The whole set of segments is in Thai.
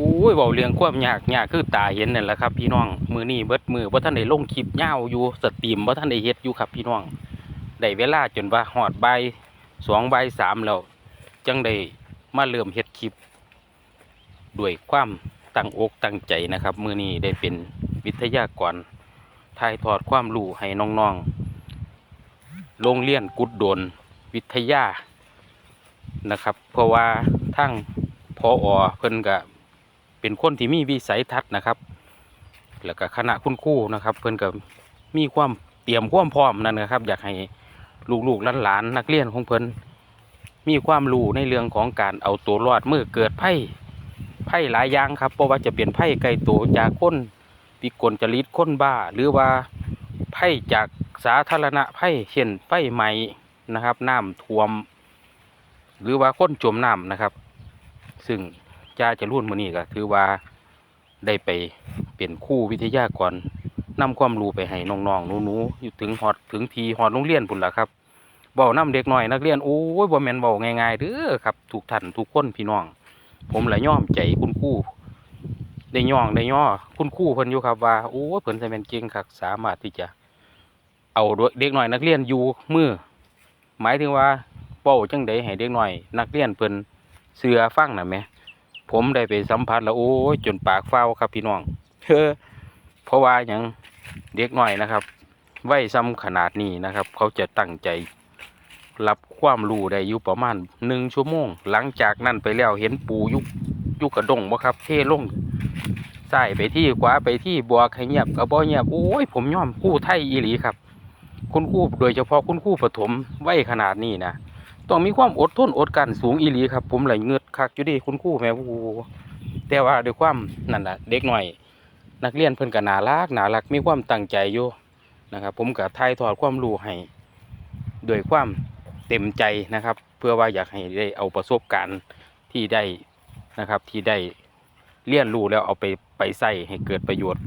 อ้ยเบาเรื่องความยากยากคือตาเห็นนั่นแหละครับพี่น้องมือนี้เบิดมือบ่ท่านได้ลงคลิปยาอยู่สตรีมบ่ท่านได้เฮ็ดอยู่ครับพี่น้องได้เวลาจนว่าฮอดใบสองใบสามแล้วจังได้มาเริ่มเฮ็ดคลิป ด้วยความตั้งอกตั้งใจนะครับ มือนี้ได้เป็นวิทยากรถ่ายทอดความรู้ให้น้องๆโรงเรียนกุดโดนวิทยานะครับ เพราะว่าทั้งพออเพิ่นก็ เป็นคนที่มีวิสัยทัศน์นะครับ แล้วก็คณะคุณครูนะครับ เพิ่อนก็มีความเตรียมความพร้อมนั่นนะครับ อยากให้ลูกๆหลานๆนักเรียนของเพิ่อนมีความรู้ในเรื่องของการเอาตัวรอดเมื่อเกิดภัยภัยหลายอย่างครับเพราะว่าจะเป็นภัยไกลตัวจากคนวิกลจริตคนบ้า หรือว่าภัยจากสาธารณะภัยเช่นไฟไหม้นะครับน้ำท่วม หรือว่าคนจมน้ำนะครับ ซึ่ง จ้าจะรุ่นมือนี้ก็ถือว่าได้ไปเป็นคู่วิทยากรนำความรู้ไปให้น้องๆหนูๆอยู่ถึงฮอดถึงทีฮอดโรงเรียนพุ่นละครับเบาน้ำเด็กหน้อยนักเรียนโอ้ยบ่แมนเบาง่ายๆเด้อครับทุกท่านทุกคนพี่น้อง ผมละย่อมใจคุณคู่ได้ย่องได้ย่อคุณคู่เพิ่นอยู่ครับว่าโอ้เพิ่นจะเป็นเก่งคักสามารถที่จะ เอาเด็กหน้อยนักเรียนอยู่มือหมายถึงว่าเป้าจังใดให้เด็กหน้อย นักเรียนเพิ่นเสือฟังนะแหม่ ผมได้ไปสัมผัสแล้วโอ้ยจนปากเฝ้าครับพี่น้องเออเพราะว่าอย่างเด็กหน่อยนะครับไว้ซ้ำขนาดนี้นะครับ เขาจะตั้งใจรับความรู้ได้อยู่ประมาณหนึ่งชั่วโมง หลังจากนั้นไปแล้วเห็นปูยุกยุกกระดงบ่ครับ เท่ลงใส่ไปที่ขวาไปที่บัวกให้เงียบกับบ่เงียบโอ้ยผมย่อมคู่ไทยอีหลีครับ คุณคู่โดยเฉพาะคุณคู่ปฐมไว้ขนาดนี้นะ ต้องมีความอดทนอดกันสูงอีหลีครับ ผมไหลเงือดคักอยู่ดิคุณครูแม่ผู้แต่ว่าด้วยความนั่นแหละเด็กหน่อย นักเรียนเพิ่นก็น่ารักน่ารักมีความตั้งใจอยู่นะครับ ผมก็ถ่ายทอดความรู้ให้ด้วยความเต็มใจนะครับ เพื่อว่าอยากให้ได้เอาประสบการณ์ที่ได้นะครับที่ได้เรียนรู้แล้วเอาไปไปใส่ให้เกิดประโยชน์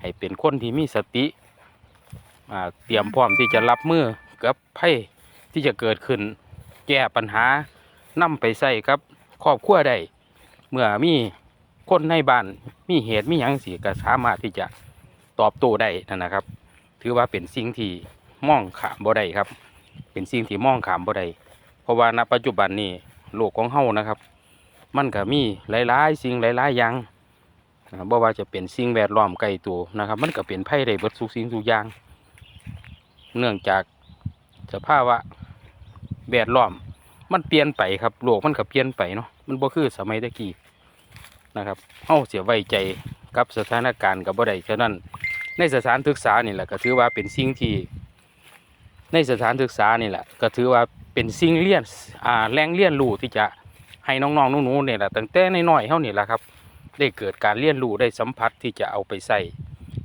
ให้เป็นคนที่มีสติเตรียมพร้อมที่จะรับมือกับภัยที่จะเกิดขึ้น แก้ปัญหานำไปใส่ครับครอบครัวได้เมื่อมีคนในบ้านมีเหตุมีหยังสิก็สามารถที่จะตอบโต้ได้นั่นนะครับ ถือว่าเป็นสิ่งที่มองขามบ่ได้ครับ เป็นสิ่งที่มองขามบ่ได้เพราะว่าณปัจจุบันนี้โลกของเฮานะครับ มันก็มีหลายๆ สิ่งหลายๆอย่างนะครับบ่ว่าจะเป็นสิ่งแวดล้อมใกล้ตัวนะครับ มันก็เป็นภัยได้เบิดทุกสิ่งทุกอย่าง เนื่องจากสภาวะ แวดล้อม มันเปลี่ยนไปครับโลกมันก็เปลี่ยนไปเนาะมันบ่คือสมัยตะกี้นะครับเฮาเสียไว้ใจกับสถานการณ์กับบ่ได้ฉะนั้นในสถานศึกษานี่แหละก็ถือว่าเป็นสิ่งที่ ในสถานศึกษานี่แหละก็ถือว่าเป็นสิ่งเรียนอ่าแหล่งเรียนรู้ที่จะให้น้องๆหนูๆเนี่ยแหละตั้งแต่น้อยๆเฮานี่แหละครับ ได้เกิดการเรียนรู้ได้สัมผัสที่จะเอาไปใส่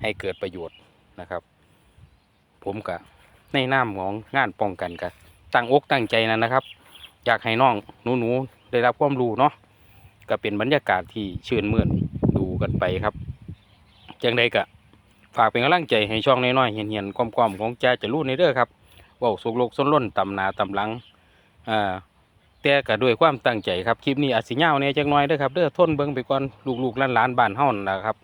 ให้เกิดประโยชน์นะครับ ผมก็ในนามของงานป้องกันกัน ตั้งอกตั้งใจนะนะครับ อยากให้น้องหนูๆได้รับความรู้เนาะก็เป็นบรรยากาศที่ชื่นมื่นดูกันไปครับจังใดก็ฝากเป็นกำลังใจให้ช่องน้อยๆเหียนๆความๆของจ้าจะรู้ในเด้อครับว่าสุกโลกส้นล้นตำนาตำหลังอ่าแต่ก็ด้วยความตั้งใจครับคลิปนี้อาจสิยาเนี่ยจังน้อยเด้อครับเด้อทนเบิ่งไปก่อนลูกๆหลานๆบ้านเฮานั่นะครับ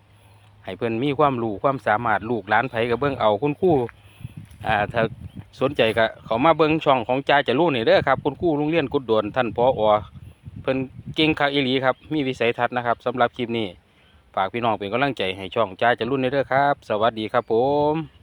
ให้เพิ่อนมีความรู้ความสามารถลูกหลานไผก็เบิ่งเอาคุณครู อ่าถ้าสนใจก็เขามาเบิ้งช่องของจ่าจะรู้นี่เด้อครับ คุณครูโรงเรียนกุดโดวนท่านพออเพิ่นเก่งคาอีหลีครับ มีวิสัยทัศน์นะครับสำหรับคลิปนี้ ฝากพี่น้องเป็นกำลังใจให้ช่องจ่าจะรุ่นนี่เด้อครับ สวัสดีครับผม